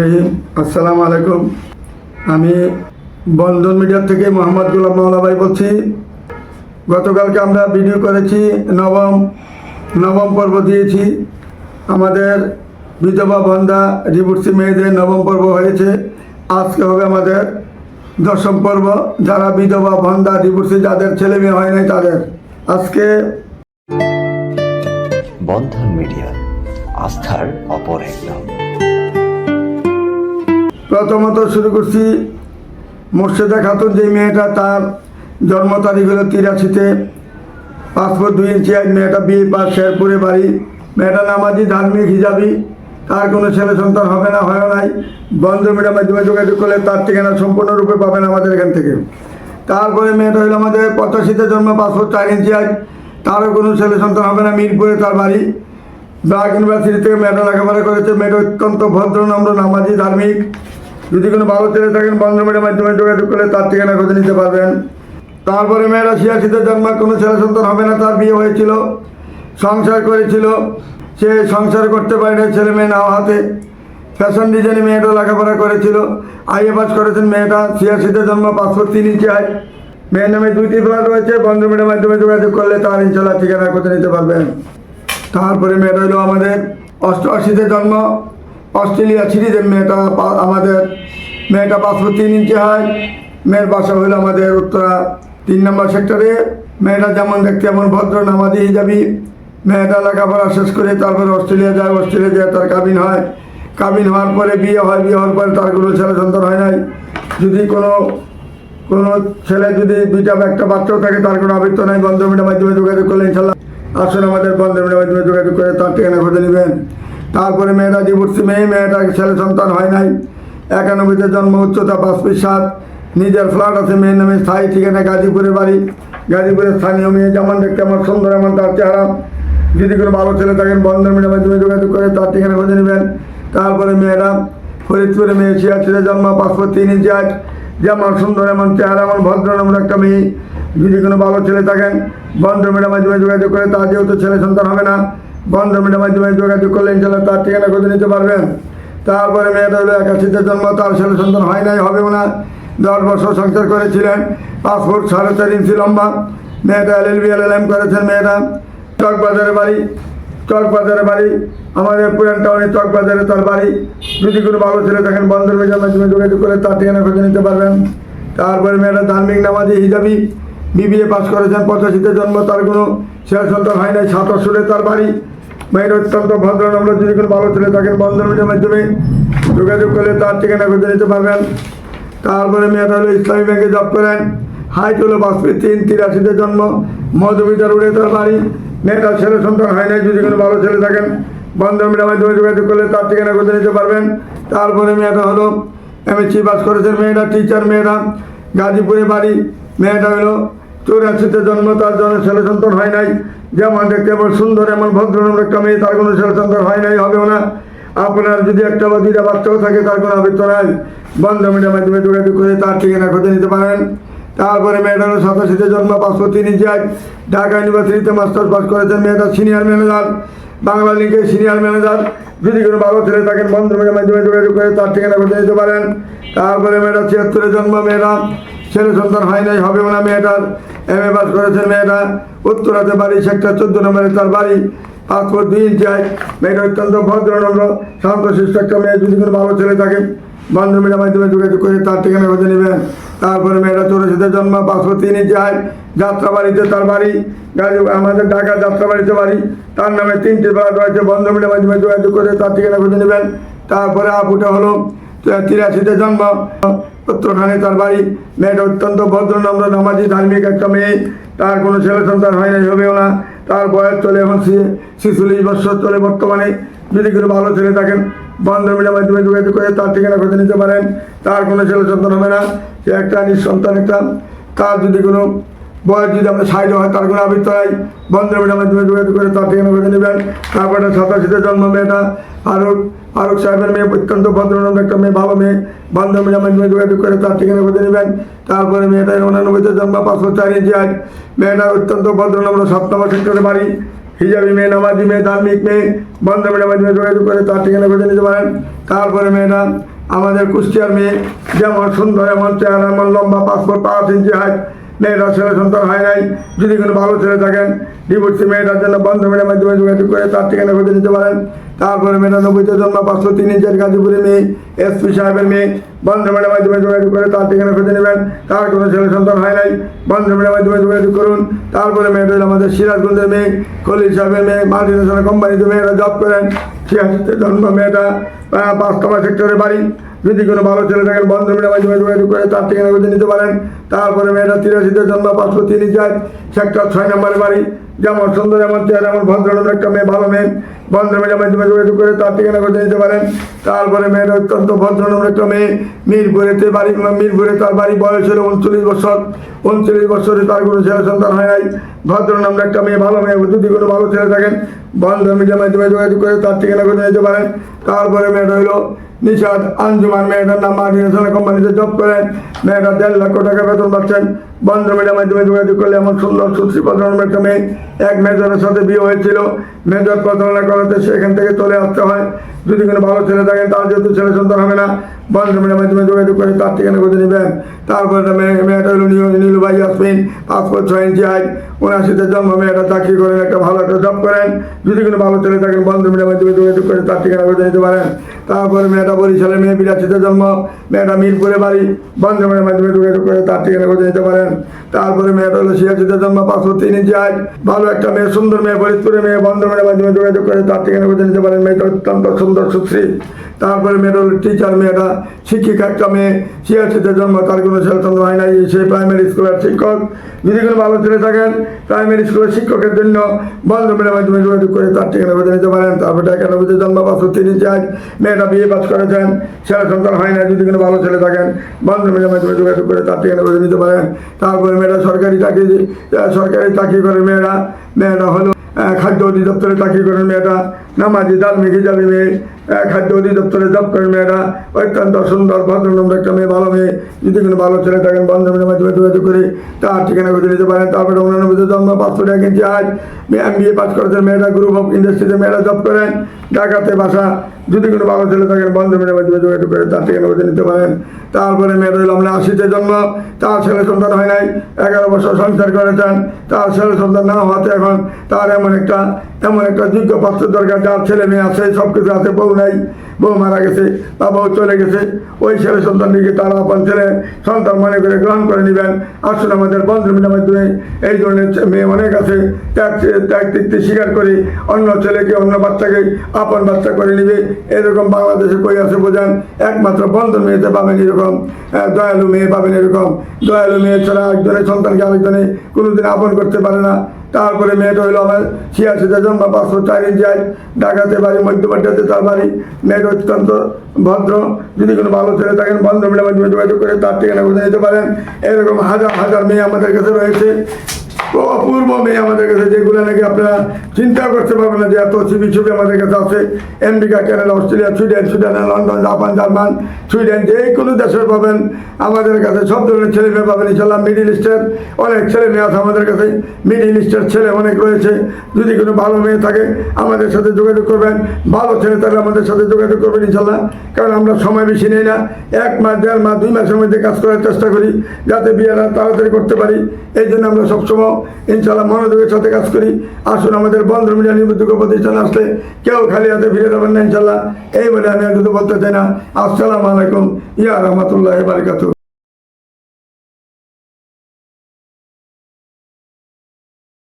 রহিম, আসসালামু আলাইকুম। আমি বন্ধন মিডিয়ার থেকে মোহাম্মদ গুলাম মাওলা ভাই বলছি। গতকালকে আমরা ভিডিও করেছি, নবম নবম পর্ব দিয়েছি। আমাদের বিধবা বন্ধা ডিভোর্সি মেয়েদের নবম পর্ব হয়েছে। আজকে হবে আমাদের দশম পর্ব। যারা বিধবা বন্ধা ডিভোর্সি যাদের ছেলে মেয়ে হয় নাই তাদের। আজকে বন্ধন মিডিয়া, আস্থার অপর এক প্রথমত শুরু করছি মোর্শেদা খাতুন যে মেয়েটা, তার জন্ম তারিখ হলো তিরাশিতে। পাসপোর্ট দুই ইঞ্চি, এক মেয়েটা বিয়ে পাস শেরপুরে বাড়ি। মেয়েটা নামাজি, ধার্মিক হিসাবি তার কোনো ছেলে সন্তান হবে না, হয় নাই। বন্ধ মিডিয়ার মাধ্যমে যোগাযোগ করলে তার ঠিকানা সম্পূর্ণরূপে পাবেন আমাদের এখান থেকে। তারপরে মেয়েটা হলো আমাদের পঁচাশিতে জন্ম, পাসপোর্ট চার ইঞ্চি, এক। তারও কোনো ছেলে সন্তান হবে না, মিরপুরে তার বাড়ি। ব্রাক ইউনিভার্সিটি থেকে মেয়েটা লেখাপড়া করেছে। মেয়েটা অত্যন্ত ভদ্র, নম্র, নামাজি, ধার্মিক। যদি কোনো ভালো ছেলে থাকেন বন্ধ মিডিয়ার মাধ্যমে যোগাযোগ করলে তার ঠিকানা খুঁজে নিতে পারবেন। তারপরে মেয়েরা ছিয়াশিতে জন্ম কোনো ছেলে সন্তান হবে না, তার বিয়ে হয়েছিল, সংসার করেছিল। সে সংসার করতে পারে না ছেলে মেয়ে নাও হাতে। ফ্যাশন ডিজাইনে মেয়েটা লেখাপড়া করেছিল। আইএ পাস করেছেন মেয়েটা ছিয়াশিতে জন্ম, পাসপোর্ট তিন ইঞ্চি হয় মেয়ের নামে দুইটি ফ্ল্যাট রয়েছে বন্ধ মিডিয়ার মাধ্যমে যোগাযোগ করলে তার ইনশাল্লাহ ঠিকানা খুঁজে নিতে পারবেন। তারপরে মেয়েটা হলো আমাদের অষ্টআশিতে জন্ম, অস্ট্রেলিয়া সিরিজের মেয়েটা আমাদের মেয়েটা পাসপোর্ট তিন ইঞ্চি হয় মেয়ের বাসা হলো আমাদের উত্তরা তিন নম্বর সেক্টরে। মেয়েটা যেমন দেখতে এমন ভদ্র, নামাজি হিসাবি মেয়েটা লেখাপড়া শেষ করে তারপরে অস্ট্রেলিয়া যায় অস্ট্রেলিয়া যায় তার কাবিন হয়। কাবিন হওয়ার পরে বিয়ে হয়, বিয়ে হওয়ার পরে তার কোনো ছেলে সন্তান হয় নাই। যদি কোনো কোনো ছেলে যদি দুইটা একটা বাচ্চাও থাকে, তার কোনো আবৃত্ত নাই বন্ধমিনের মাধ্যমে যোগাযোগ করলে ইনশাল্লাহ আসুন আমাদের বন্ধমিনের মাধ্যমে যোগাযোগ করে তার ঠিকানা খুঁজে নেবেন। তারপরে মেয়েরা ডিভোর্সি মেয়ে, মেয়েটার ছেলে সন্তান হয় নাই। একানব্বইতে জন্ম, উচ্চতা পাঁচ ফিট সাত। নিজের ফ্ল্যাট আছে মেয়ের নামে স্থায়ী ঠিকানা গাজীপুরের বাড়ি। গাজীপুরের স্থানীয় মেয়ে যেমন দেখতে আমার সুন্দর এমন তার চেহারা। যদি কোনো ভালো ছেলে থাকেন বন্ধমিনের মাধ্যমে যোগাযোগ করে তার ঠিকানা খুঁজে নেবেন। তারপরে মেয়েরা, ফরিদপুরে মেয়ে ছিয়াত্তরে জন্ম পাসপোর্ট তিন ইঞ্চি আট। যেমন সুন্দর, এমন চেহারা, এমন ভদ্র নম্র একটা মেয়ে। যদি কোনো ভালো ছেলে থাকেন বন্ধ মিডিয়ার মাধ্যমে যোগাযোগ করে তার যেহেতু ছেলে সন্তান হবে না বন্ধ মিডিয়ার মাধ্যমে যোগাযোগ করলে ইনশাল্লাহ তার ঠিকানা খুঁজে নিতে পারবেন। তারপরে মেয়েটা হলো একাশিতে জন্ম, তার ছেলে সন্তান হয় নাই হবেও না। দশ বছর সংসার করেছিলেন পাসপোর্ট সাড়ে চার ইঞ্চি লম্বা। মেয়েটা এল এল বি, এল এল এম করেছেন মেয়েটা। চকবাজারে বাড়ি চকবাজারে বাড়ি। আমাদের পুরান টাউনে চকবাজারে তার বাড়ি। যদি কোনো ভালো ছেলে থাকেন, বন্ধের মেজার মাধ্যমে যোগাযোগ করে তার ঠিকানা খুঁজে নিতে পারবেন। তারপরে মেয়েটা ধার্মিক নামাজি হিসাবি বিবিএ পাস করেছেন, পঁচাশিতে জন্ম, তার কোনো ছেলে সন্তান হয় নাই, সাতাশে তার বাড়ি। মেয়েটা অত্যন্ত ভদ্র নম্র যদি কোনো ভালো ছেলে থাকেন বন্ধের মেজার মাধ্যমে যোগাযোগ করলে তার ঠিকানা খুঁজে নিতে পারবেন। তারপরে মেয়েটা হলো ইসলামী ব্যাংকে জব করেন। হাইট হলো বাসপি তিন, তিরাশিতে জন্ম। মধুমিতা রোডে তার বাড়ি। মেয়েটা ছেলে সন্তান হয় নাই, যদি কোনো ভালো ছেলে থাকেন, বন্ধন মিডিয়ার মাধ্যমে যোগাযোগ করলে তার ঠিকানা খুঁজে নিতে পারবেন। তারপরে মেয়েটা হলো এমএসসি পাস করেছেন। মেয়েটা টিচার মেয়েটা গাজীপুরে বাড়ি। মেয়েটা হলো চৌরাশিতে জন্ম, তার জন্য ছেলে সন্তান হয় নাই। যেমন দেখতে এমন সুন্দর, এমন ভদ্র একটা মেয়ে, তার কোনো সন্তান হয় নাই, হবেও না। আপনার যদি একটা বা দুইটা বাচ্চাও থাকে, তার কোনো আবৃত্ত নাই। বন্ধ মিডিয়া মাধ্যমে যোগাযোগ করে তার ঠিকানা খুঁজে নিতে পারেন। তারপরে মেয়েটারও সাথে জন্ম পাসপোর্ট তিনি ঢাকা ইউনিভার্সিটিতে মাস্টার্স পাস করেছেন মেয়েটা সিনিয়র ম্যানেজার বাংলা লিঙ্কের সিনিয়র ম্যানেজার যদি কোনো ভালো ছেলে থাকেন, বন্ধুর মাধ্যমে যোগাযোগ করে তার ঠিকানা করে দিতে পারেন। তারপরে মেয়েটা ছিয়াত্তরে জন্ম মেয়েরা ছেলে সন্তান হয় নাই হবেও না মেয়েটার। এম এ পাস করেছেন মেয়েটা। উত্তরাতে বাড়ি, সেক্টর চোদ্দ নম্বরে তার বাড়ি। পাসপোর্ট দুই ইঞ্চি হয় মেয়েটা অত্যন্ত ভদ্র, নম্র, শান্তশিষ্ট একটা মেয়ে। যদি কোনো ভালো ছেলে থাকে বন্ধু মিডিয়ার মাধ্যমে যোগাযোগ করে তার ঠিকানা খুঁজে নেবেন। তারপরে মেয়েটা চৌরাশিতে জন্ম পাসপোর্ট তিন ইঞ্চি হয় যাত্রাবাড়িতে তার বাড়ি আমাদের ঢাকা যাত্রাবাড়িতে বাড়ি। তার নামে তিনটি ফ্ল্যাট রয়েছে। বন্ধু মিডিয়ার মাধ্যমে যোগাযোগ করে তার ঠিকানা খুঁজে নেবেন। তারপরে আপুটা হলো তিরাশিতে জন্ম উত্তরখানে তার বাড়ি। মেয়েটা অত্যন্ত ভদ্র, নম্র, নামাজি, ধার্মিক একটা মেয়ে। তার কোনো ছেলে সন্তান হয় নাই, হবেও না। তার বয়স চলে এখন ছিচল্লিশ বছর চলে বর্তমানে। যদি কোনো ভালো ছেলে থাকেন বন্ধ মিলে মাধ্যমে যোগাযোগ করে তার ঠিকানা খুঁজে নিতে পারেন। তার কোনো ছেলে সন্তান হবে না। সে একটা নিঃসন্তান, একটা তার যদি কোনো বয়স যদি আপনার সাইড হয়, তার কোনো আবৃত্ত হয় বন্ধ মিডিয়ার মাধ্যমে যোগাযোগ করে তার ঠিকানা খুঁজে নেবেন। তারপরে সাতাশিতে জন্ম মেয়েটা, ফারুক ফারুক সাহেবের মেয়ে, অত্যন্ত ভদ্রনন্দ একটা মেয়ে, ভালো মেয়ে। বন্ধ মিডিয়ার মাধ্যমে যোগাযোগ করে তার ঠিকানা খুঁজে নেবেন। তারপরে মেয়েটা উনানব্বইতে জন্ম পাঁচশো চার ইঞ্চি আট মেয়েটা অত্যন্ত ভদ্রনম্র সাত নম্বর সেক্টরে বাড়ি। হিজাবি মেয়ে, নামাজি মেয়ে, ধার্মিক মেয়ে। বন্ধমের মাধ্যমে যোগাযোগ করে তার ঠিকানা খুঁজে নিতে পারেন। তারপরে মেয়েরা আমাদের কুষ্টিয়ার মেয়ে। যেমন সুন্দর, এমন চেহারা, এমন লম্বা পাসপোর্ট পাঁচ ইঞ্চি হাইট মেয়েরা ছেলে সন্তান হয় নাই। যদি কোনো ভালো ছেলে থাকেন ডিভোর্সি মেয়েটার জন্য বন্ধমের মাধ্যমে যোগাযোগ করে তার ঠিকানা খুঁজে নিতে পারেন। তারপরে মেয়েরা নব্বইতে জন্ম, পাঁচশো তিন ইঞ্চের গাজীপুরে মেয়ে এসপি সাহেবের মেয়ে বন্ধমের মাধ্যমে যোগাযোগ করে তার ঠিকানা খুঁজে নেবেন। তার কোনো ছেলে সন্তান হয় নাই বন্ধমের মাধ্যমে যোগাযোগ করুন। তারপরে মেয়েটা আমাদের সিরাজগঞ্জের মেয়ে, খলিল সাহেবের মেয়ে, মাল্টিনেশনাল কোম্পানিতে মেয়েরা জব করেন। ছিয়াশিতে জন্ম মেয়েটা পাঁচতলা সেক্টরে বাড়ি। যদি কোনো ভালো ছেলে থাকেন বন্ধমের মাধ্যমে যোগাযোগ করে তার ঠিকানা খুঁজে নিতে পারেন। তারপরে মেয়েটা তিরাশিতে জন্ম পাঁচশো তিরিশ যায়। সেক্টর ছয় নম্বরে বাড়ি। যেমন সুন্দর এমন চেয়ার এমন ভদ্রলোক একটা মেয়ে, ভালো মেয়ে। বন্ধমের মাধ্যমে যোগাযোগ করে তার ঠিকানা খুঁজে নিতে পারেন তারপরে মেয়েটা অত্যন্ত ভদ্রনম একটা মেয়ে মিরপুরেতে বাড়ি মিরপুরে তার বাড়ি বয়স হলো উনচল্লিশ বছর উনচল্লিশ বছরে তার কোনো ছেলে সন্তান হয় নাই ভদ্রনাম একটা মেয়ে ভালো মেয়ে যদি কোনো ভালো ছেলে থাকেন বন্ধ মিডিয়ার মাধ্যমে যোগাযোগ করে তার ঠিকানা খুঁজে নিতে পারেন তারপরে মেয়েটা হইল নিশাদ আঞ্জুমান মেয়েটার নাম মাল্টিনেশনাল কোম্পানিতে জব করেন মেয়েটা দেড় লক্ষ টাকা বেতন পাচ্ছেন বন্ধ মিডিয়ার মাধ্যমে যোগাযোগ করলে এমন সুন্দর সুশ্রী প্রধান একটা মেয়ে এক মেজরের সাথে বিয়ে হয়েছিল মেজর প্রতারণা করাতে সেখান থেকে চলে আসতে হয়। যদি কোনো ভালো ছেলে থাকেন, তার যেহেতু ছেলে সন্তান হবে না বন্ধ মিডিয়ার মাধ্যমে যোগাযোগ করে তার ঠিকানা খুঁজে নেবেন। তারপরে মেয়েটা হলো নীল- নীলুবাই আসমিন পাসপোর্ট ছয় ইঞ্চি হাইট। উনআশিতে জন্ম, মেয়েটা চাকরি করেন, একটা ভালো একটা জব করেন। যদি কোনো ভালো ছেলে থাকেন বন্ধ মিডিয়ার মাধ্যমে যোগাযোগ করে তার ঠিকানা খুঁজে নিতে পারেন। তারপরে মেয়েটা বরিশালে মেয়ে বিরাশিতে জন্ম, মেয়েটা মিরপুরে বাড়ি। বন্ধ মিডিয়ার মাধ্যমে যোগাযোগ করে তার ঠিকানা খুঁজে নিতে পারেন। তারপরে মেয়েটা হলো ছিয়াশিতে জন্ম, পাঁচশো তিন ইঞ্চি হাইট। ভালো একটা মেয়ে, সুন্দর মেয়ে ফরিদপুরে মেয়ে বন্ধ মিডিয়ার মাধ্যমে যোগাযোগ করে তার ঠিকানা খুঁজে নিতে পারেন। মেয়েটা অত্যন্ত সুন্দর সুশ্রী তারপরে মেয়েটা হলো টিচার মেয়েটা শিক্ষিকা একটা মেয়ে। ছিয়াশিতে জন্ম তার কোনো ছেলেতন্ত্র হয় নাই সে প্রাইমারি স্কুলের শিক্ষক। যদি কোনো ভালো ছেলে থাকেন প্রাইমারি স্কুলের শিক্ষকের জন্য বন্ধ মেয়ের মাধ্যমে যোগাযোগ করে তার ঠিকানা খুঁজে নিতে পারেন। তারপরে একানব্বইতে জন্ম পাঁচশো তিন চার। মেয়েটা বিয়ে পাস করেছেন ছেলে সন্তান হয় না যদি কোনো ভালো ছেলে থাকেন বন্ধ মেয়ের মাধ্যমে যোগাযোগ করে তার ঠিকানা খুঁজে নিতে পারেন। তারপরে মেয়েরা সরকারি চাকরি সরকারি চাকরি করে মেয়েরা মেয়েরা হলো খাদ্য অধিদপ্তরে চাকরি করেন মেয়েটা। নামাজি ধার্মিক হিসাবে মেয়ে। আহ, খাদ্য অধিদপ্তরে জব করেন মেয়েরা। অত্যন্ত সুন্দর ভদ্রনম্র একটা মেয়ে, ভালো মেয়ে। যদি কোনো ভালো ছেলে থাকেন বন্ধনের মাধ্যমে যোগাযোগ করে তার ঠিকানা খুঁজে নিতে পারেন। তারপরে উনানব্বইতে জন্ম পাসপোর্ট ইঞ্চি আজ। এম বি এ পাস করেছেন মেয়েরা গ্রুপ অফ ইন্ডাস্ট্রিতে মেয়েরা জব করেন। ঢাকাতে বাসা যদি কোনো বাবা ছেলে থাকেন বন্ধনের মাধ্যমে যোগাযোগ তার থেকে খুঁজে নিতে পারেন। তারপরে মেয়ে রইল আমরা আশিতে জন্ম। তার ছেলে সন্তান হয় নাই, এগারো বছর সংসার করেছেন। তার ছেলে সন্তান না হওয়াতে এখন তার এমন একটা এমন একটা যোগ্য পাত্র দরকার, যার ছেলে মেয়ে আছে সব কিছু আছে, বউ নাই। বউ মারা গেছে বা বউ চলে গেছে। ওই ছেলে সন্তানটিকে তারা আপন ছেলে সন্তান মনে করে গ্রহণ করে নেবেন। আসুন আমাদের বন্ধুমিনের মাধ্যমে এই ধরনের মেয়ে অনেক আছে ত্যাগ ত্যাগ তৃপ্তি স্বীকার করে। অন্য ছেলেকে অন্য বাচ্চাকে আপন বাচ্চা করে নিবে। এরকম বাংলাদেশে কই আছে বোঝান? একমাত্র বন্ধন মেয়েতে পাবেন এরকম। আহ, দয়ালু মেয়ে পাবেন এরকম। দয়ালু মেয়ে ছাড়া একজনের সন্তানকে আরেকজনে কোনোদিন আপন করতে পারে না। তারপরে মেয়েটা হইল আমার ছিয়াশিতে জন্ম পাঁচশো চার ইঞ্চায় ডাকাতে বাড়ি মধ্যপাট্টাতে তার বাড়ি। মেয়েটা অত্যন্ত ভদ্র। যদি কোনো ভালো ছেলে থাকেন বন্ধ মিলে যোগাযোগ করে তার ঠিকানা বুঝে নিতে পারেন। এরকম হাজার হাজার মেয়ে আমাদের কাছে রয়েছে। অপূর্ব মেয়ে আমাদের কাছে, যেগুলো নাকি আপনারা চিন্তা করতে পারবেন না যে এত ছবি ছবি আমাদের কাছে আছে। America Canada Australia Sweden Sweden London Japan German Sweden যে কোনো দেশে পাবেন। আমাদের কাছে সব ধরনের ছেলে মেয়ে পাবেন ইনশাল্লাহ মিডিল ইস্টের অনেক ছেলে মেয়ে আছে আমাদের কাছে। মিডিল ইস্টের ছেলে অনেক রয়েছে। যদি কোনো ভালো মেয়ে থাকে, আমাদের সাথে যোগাযোগ করবেন। ভালো ছেলে থাকলে আমাদের সাথে যোগাযোগ করবেন ইনশাল্লাহ কারণ আমরা সময় বেশি নেই না। এক মাস, দেড় মাস, দুই মাসের মধ্যে কাজ করার চেষ্টা করি, যাতে বিয়েটা তাড়াতাড়ি করতে পারি। এই জন্য আমরা সবসময় ইনশাল্লাহ মনোযোগের সাথে কাজ করি। আসুন, আমাদের বন্ধ মিডিয়া নিবদ্ধ প্রতিষ্ঠান আসলে কেউ খালি হাতে ফিরে যাবেন না ইনশাল্লাহ এই বলে আমি আর বলতে চাই না। আসসালামু আলাইকুম। ইয়া রহমতুল্লাহ বারিকাতু